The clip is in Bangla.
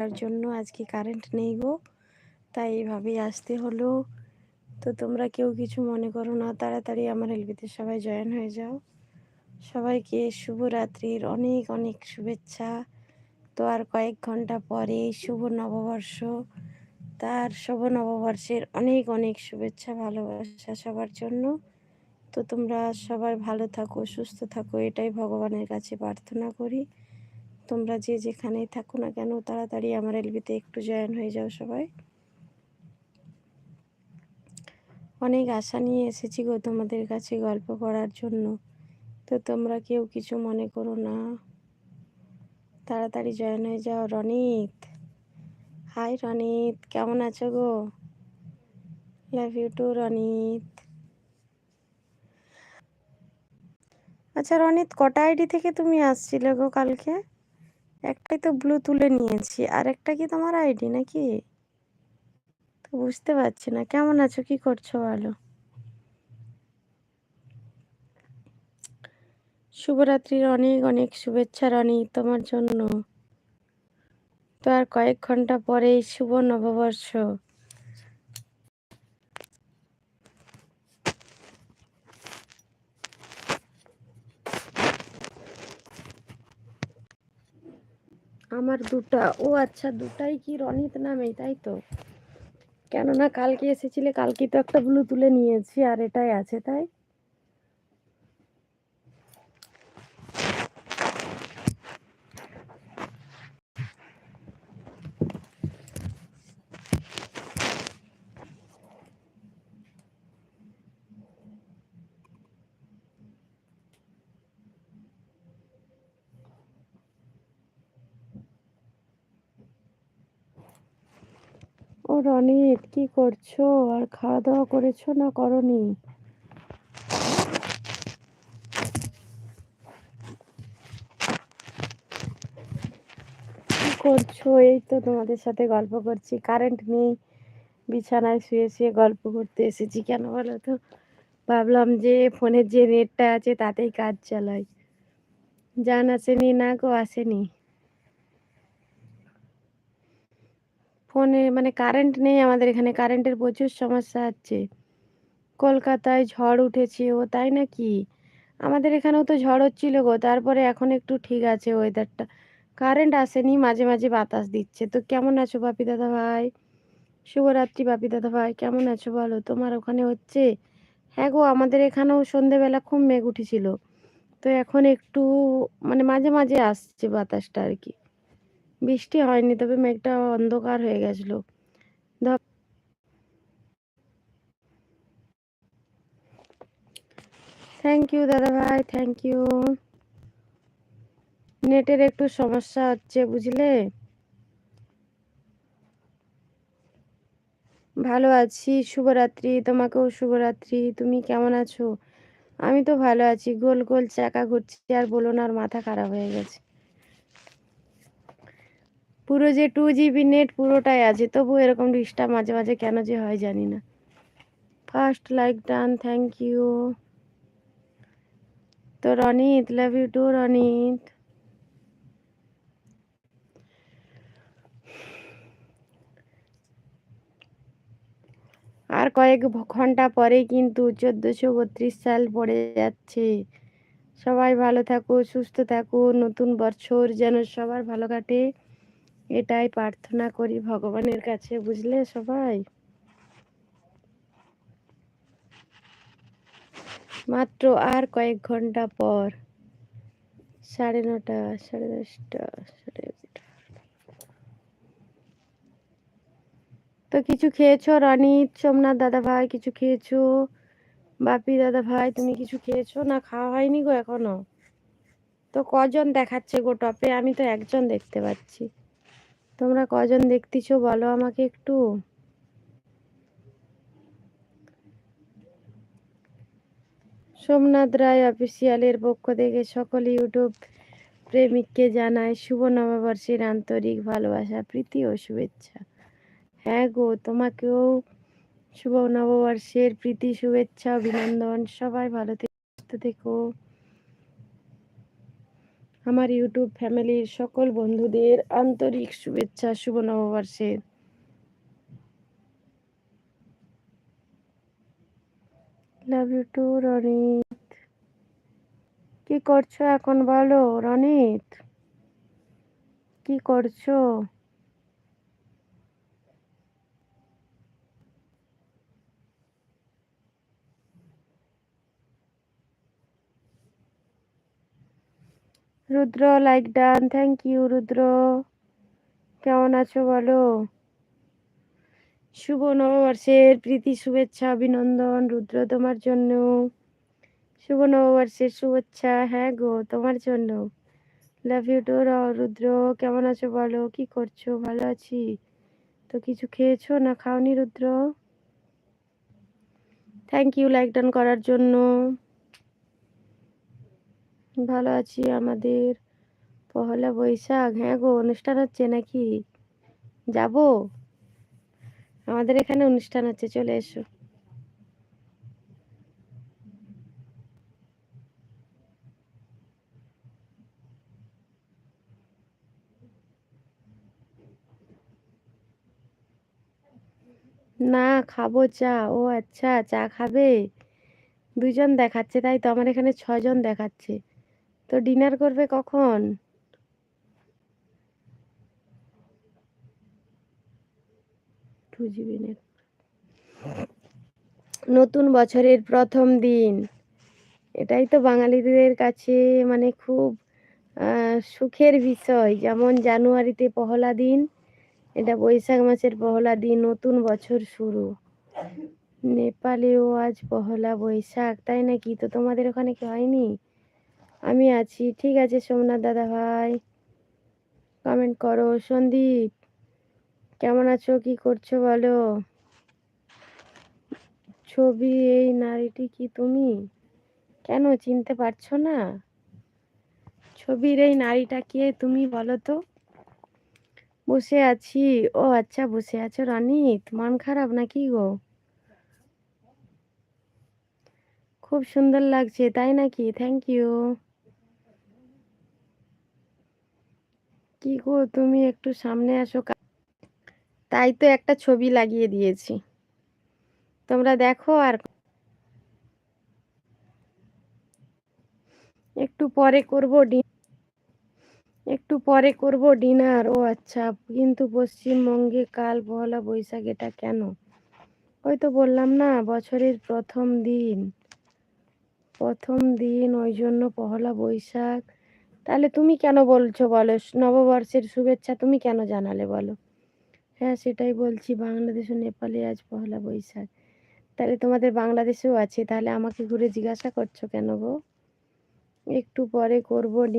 করার জন্য আজকে কারেন্ট নেই গো। তাই এইভাবেই আসতে হলো। তো তোমরা কেউ কিছু মনে করো না, তাড়াতাড়ি আমার এলবিতে সবাই জয়েন হয়ে যাও। সবাইকে শুভরাত্রির অনেক অনেক শুভেচ্ছা। তো আর কয়েক ঘণ্টা পরে শুভ নববর্ষ। তার শুভ নববর্ষের অনেক অনেক শুভেচ্ছা, ভালোবাসা সবার জন্য। তো তোমরা সবাই ভালো থাকো, সুস্থ থাকো, এটাই ভগবানের কাছে প্রার্থনা করি। তোমরা যে যেখানেই থাকো না কেন, তাড়াতাড়ি আমার এলবিতে একটু জয়েন হয়ে যাও সবাই। অনেক আশা নিয়ে এসেছি গো তোমাদের কাছে গল্প করার জন্য। তো তোমরা কেউ কিছু মনে করো না। তাড়াতাড়ি জয়েন হয়ে যাও, রনিত। হাই রনিত, কেমন আছো গো? Love you too Ronit. আচ্ছা রনিত, কটা আইডি থেকে তুমি আসছিলে গো কালকে? একটাই তো ব্লু তুলে নিয়েছি। আর একটা কি তোমার আইডি নাকি? তো বুঝতে পারছি না। কেমন আছো? কি করছ বলো? শুভরাত্রির অনেক অনেক শুভেচ্ছা রনি তোমার জন্য। তো আর কয়েক ঘণ্টা পরেই শুভ নববর্ষ। আমার দুটা। ও আচ্ছা দুটাই কি রনিত নামে, তাই তো? কেননা কালকে এসেছিলে, কালকে তো একটা ব্লু তুলে নিয়েছি, আর এটাই আছে, তাই? রনিত, কি করছ? আর খাওয়া দাওয়া করেছ না করনি? করছ? এই তো তোমাদের সাথে গল্প করছি। কারেন্ট নেই, বিছানায় শুয়ে শুয়ে গল্প করতে এসেছি। কেন বলো তো? ভাবলাম যে ফোনের যে নেটটা আছে তাতেই কাজ চালাই জান আসেনি না গো, আসেনি। ফোনে মানে কারেন্ট নেই আমাদের এখানে, কারেন্টের প্রচুর সমস্যা হচ্ছে কলকাতায় ঝড় উঠেছে ও, তাই নাকি? আমাদের এখানেও তো ঝড় হচ্ছিল গো, তারপরে এখন একটু ঠিক আছে ওয়েদারটা কারেন্ট আসেনি, মাঝে মাঝে বাতাস দিচ্ছে। তো কেমন আছো বাপি দাদা ভাই? শুভরাত্রি বাপি দাদা ভাই, কেমন আছো বলো? তোমার ওখানে হচ্ছে? হ্যাঁ গো, আমাদের এখানেও সন্ধেবেলা খুব মেঘ উঠেছিল। তো এখন একটু মানে মাঝে মাঝে আসছে বাতাসটা আর কি। বৃষ্টি হয়নি, তবে মেঘটা অন্ধকার হয়ে গেছিল। থ্যাংক ইউ দাদা ভাই থ্যাংক ইউ নেটের একটু সমস্যা হচ্ছে, বুঝলে? ভালো আছি, শুভরাত্রি, তোমাকেও শুভরাত্রি, তুমি কেমন আছো? আমি তো ভালো আছি, গোল গোল চাকা ঘুরছি, আর বলো না আর মাথা খারাপ হয়ে গেছে। পুরো যে টু জিবি নেট পুরোটাই আছে তবু এরকম ডিস্টার্ব মাঝে মাঝে কেন যে হয় জানি না। First like done thank you তো Ronit love you too Ronit. আর কয়েক ঘণ্টা পরেই কিন্তু চোদ্দশো বত্রিশ সাল পড়ে যাচ্ছে। সবাই ভালো থাকো, সুস্থ থাকো, নতুন বছর যেন সবার ভালো কাটে। এটাই প্রার্থনা করি ভগবানের কাছে, বুঝলে সবাই? মাত্র আর কয়েক ঘণ্টা পর, সাড়ে নটা, সাড়ে দশটা, সাড়ে তো কিছু খেয়েছো রনিত সোমনাথ দাদা ভাই কিছু খেয়েছো? বাপি দাদা ভাই তুমি কিছু খেয়েছো? না, খাওয়া হয়নি গো এখনও। তো কজন দেখাচ্ছে গো টপে? আমি তো একজন দেখতে পাচ্ছি। তোমরা কজন দেখতেছো বলো আমাকে একটু? সোমনাথ রায় অফিসিয়ালের পক্ষ থেকে সকল ইউটিউব প্রেমিককে জানায়, শুভ নববর্ষের আন্তরিক ভালোবাসা, প্রীতি ও শুভেচ্ছা। হ্যাঁ গো, তোমাকেও শুভ নববর্ষের প্রীতি, শুভেচ্ছা, অভিনন্দন। সবাই ভালো থেকে থেকো। আমার ইউটিউব ফ্যামিলির সকল বন্ধুদের আন্তরিক শুভেচ্ছা, শুভ নববর্ষের লাভ ইউ টু রনিত। কি করছ এখন বলো, রনিত? কি করছ? Rudra like done thank you Rudra. কেমন আছো বলো? শুভ নববর্ষের প্রীতি, শুভেচ্ছা, অভিনন্দন রুদ্র তোমার জন্য। শুভ নববর্ষের শুভেচ্ছা হ্যাঁ গো, তোমার জন্য। লাভ ইউ টু রুদ্র, কেমন আছো বলো? কি করছ? ভালো আছি? তো কিছু খেয়েছো না খাওনি Rudra? Thank you like done করার জন্য। ভালো আছি, আমাদের পহলা বৈশাখ। হ্যাঁ গো, অনুষ্ঠান হচ্ছে নাকি? যাব? আমাদের এখানে অনুষ্ঠান হচ্ছে, চলে এসো। না, খাব চা। ও আচ্ছা চা খাবে? দুজন দেখাচ্ছে, তাই তো? আমার এখানে ছজন দেখাচ্ছে। তো ডিনার করবে কখন? টু জিবি নেট নতুন বছরের প্রথম দিন। এটাই তো বাঙালিদের কাছে মানে খুব সুখের বিষয়। যেমন জানুয়ারিতে পহলা দিন এটা বৈশাখ মাসের পহলা দিন নতুন বছর শুরু। নেপালেও আজ পহলা বৈশাখ তাই নাকি? তো তোমাদের ওখানে কি হয়নি? আমি আছি। ঠিক আছে, সোমনাথ দাদা ভাই। কমেন্ট করো। সন্দীপ, কেমন আছো? কি করছ বলো? ছবি, এই নারীটি কি তুমি? কেন চিনতে পারছ না? ছবির এই নারীটা কে তুমি বলো তো? বসে আছি। ও আচ্ছা বসে আছো রানিত মন খারাপ নাকি গো? খুব সুন্দর লাগছে, তাই নাকি? থ্যাংক ইউ কি গো, তুমি একটু সামনে আসো তাই তো একটা ছবি লাগিয়ে দিয়েছি। তোমরা দেখো আর একটু পরে করব একটু পরে করব ডিনার। ও আচ্ছা কিন্তু পশ্চিমবঙ্গে কাল পহলা বৈশাখ, এটা কেন? ওই তো বললাম না, বছরের প্রথম দিন। প্রথম দিন, ওই জন্য পহলা বৈশাখ। তাহলে তুমি কেন বলছো বলো? নববর্ষের শুভেচ্ছা তুমি কেন জানালে বলো? হ্যাঁ সেটাই বলছি। বাংলাদেশ ও নেপালে আজ পহলা বৈশাখ। তাহলে তোমাদের বাংলাদেশেও আছে। তাহলে আমাকে ঘুরে জিজ্ঞাসা করছ কেন গো? একটু পরে করব।